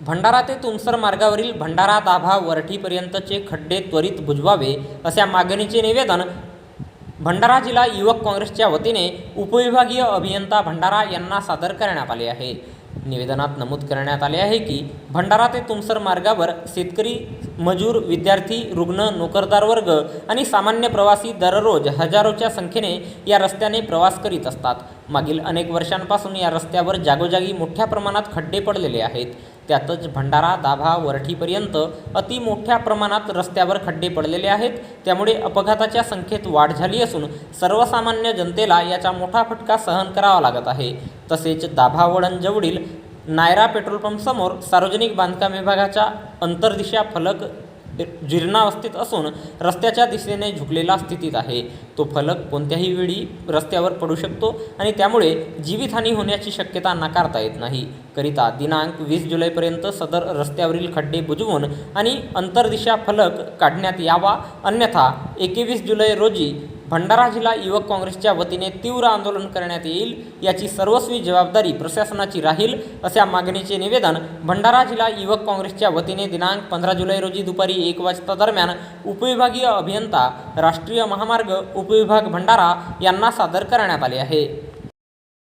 भंडारा ते तुमसर मार्गावरील भंडारा दाभा वरठीपर्यंतचे खड्डे त्वरित बुजवावे अशा मागणीचे निवेदन भंडारा जिल्हा युवक काँग्रेसच्या वतीने उपविभागीय अभियंता भंडारा यांना सादर करण्यात आले आहे. निवेदनात नमूद करण्यात आले आहे की भंडारा ते तुमसर मार्गावर शेतकरी मजूर विद्यार्थी रुग्ण नोकरदार वर्ग आणि सामान्य प्रवासी दररोज हजारोच्या संख्येने या रस्त्याने प्रवास करीत असतात. मागील अनेक वर्षांपासून या रस्त्यावर जागोजागी मोठ्या प्रमाणात खड्डे पडलेले आहेत. त्यातच भंडारा दाभा वरठीपर्यंत अति मोठ्या प्रमाणात रस्त्यावर खड्डे पडलेले आहेत. त्यामुळे अपघाताच्या संख्येत वाढ झाली असून सर्वसामान्य जनतेला याचा मोठा फटका सहन करावा लागत आहे. तसेच दाभा वळणजवळील नायरा पेट्रोल पंपसमोर सार्वजनिक बांधकाम विभागाचा अंतर्दिशा फलक जीर्णावस्थेत असून रस्त्याच्या दिशेने झुकलेला स्थितीत आहे. तो फलक कोणत्याही वेळी रस्त्यावर पडू शकतो आणि त्यामुळे जीवितहानी होण्याची शक्यता नाकारता येत नाही. करिता दिनांक वीस जुलैपर्यंत सदर रस्त्यावरील खड्डे बुजवून आणि अंतर्दिशा फलक काढण्यात यावा. अन्यथा एकवीस जुलै रोजी भंडारा जिल्हा युवक काँग्रेसच्या वतीने तीव्र आंदोलन करण्यात येईल याची सर्वस्वी जबाबदारी प्रशासनाची राहील अशा मागणीचे निवेदन भंडारा जिल्हा युवक काँग्रेसच्या वतीने दिनांक पंधरा जुलै रोजी दुपारी एक वाजता दरम्यान उपविभागीय अभियंता राष्ट्रीय महामार्ग उपविभाग भंडारा यांना सादर करण्यात आले आहे.